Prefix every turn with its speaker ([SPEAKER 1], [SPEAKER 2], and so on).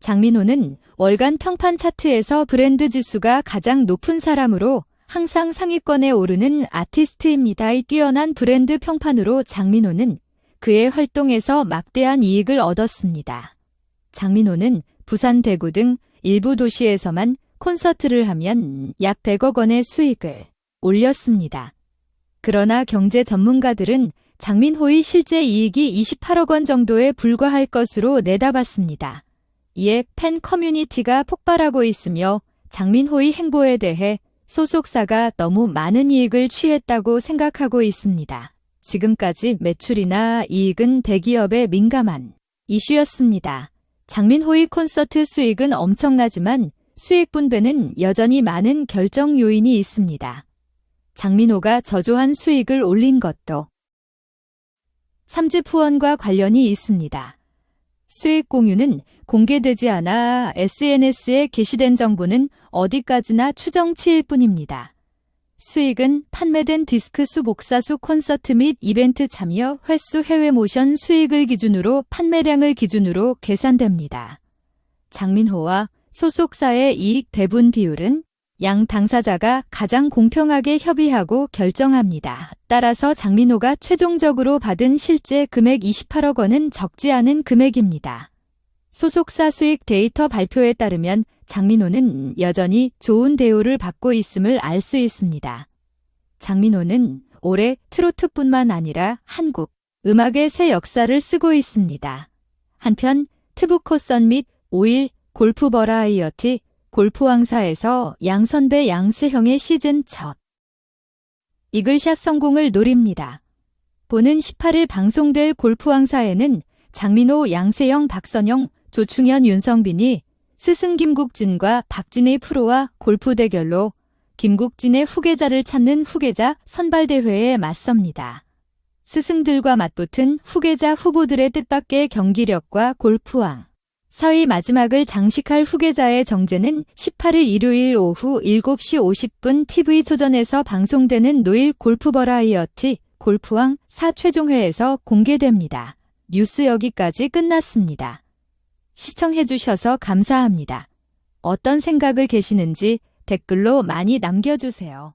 [SPEAKER 1] 장민호는 월간 평판 차트에서 브랜드 지수가 가장 높은 사람으로 항상 상위권에 오르는 아티스트입니다. 이 뛰어난 브랜드 평판으로 장민호는 그의 활동에서 막대한 이익을 얻었습니다. 장민호는 부산, 대구 등 일부 도시에서만 콘서트를 하면 약 100억 원의 수익을 올렸습니다. 그러나 경제 전문가들은 장민호의 실제 이익이 28억 원 정도에 불과할 것으로 내다봤습니다. 이에 팬 커뮤니티가 폭발하고 있으며 장민호의 행보에 대해 소속사가 너무 많은 이익을 취했다고 생각하고 있습니다. 지금까지 매출이나 이익은 대기업에 민감한 이슈였습니다. 장민호의 콘서트 수익은 엄청나지만 수익 분배는 여전히 많은 결정 요인이 있습니다. 장민호가 저조한 수익을 올린 것도 삼집 후원과 관련이 있습니다. 수익 공유는 공개되지 않아 SNS에 게시된 정보는 어디까지나 추정치일 뿐입니다. 수익은 판매된 디스크 수 복사수 콘서트 및 이벤트 참여 횟수 해외 모션 수익을 기준으로 판매량을 기준으로 계산됩니다. 장민호와 소속사의 이익 배분 비율은 양 당사자가 가장 공평하게 협의하고 결정합니다. 따라서 장민호가 최종적으로 받은 실제 금액 28억 원은 적지 않은 금액입니다. 소속사 수익 데이터 발표에 따르면 장민호는 여전히 좋은 대우를 받고 있음을 알 수 있습니다. 장민호는 올해 트로트뿐만 아니라 한국 음악의 새 역사를 쓰고 있습니다. 한편 트부코선 및 5일 골프 버라이어티 골프 왕사에서 양선배 양세형의 시즌 첫 이글샷 성공을 노립니다. 보는 18일 방송될 골프 왕사에는 장민호, 양세형, 박선영, 조충현, 윤성빈이 스승 김국진과 박진의 프로와 골프 대결로 김국진의 후계자를 찾는 후계자 선발대회에 맞섭니다. 스승들과 맞붙은 후계자 후보들의 뜻밖의 경기력과 골프왕. 서희 마지막을 장식할 후계자의 정제는 18일 일요일 오후 7시 50분 TV조전에서 방송되는 노일 골프 버라이어티 골프왕 4최종회에서 공개됩니다. 뉴스 여기까지 끝났습니다. 시청해주셔서 감사합니다. 어떤 생각을 계시는지 댓글로 많이 남겨주세요.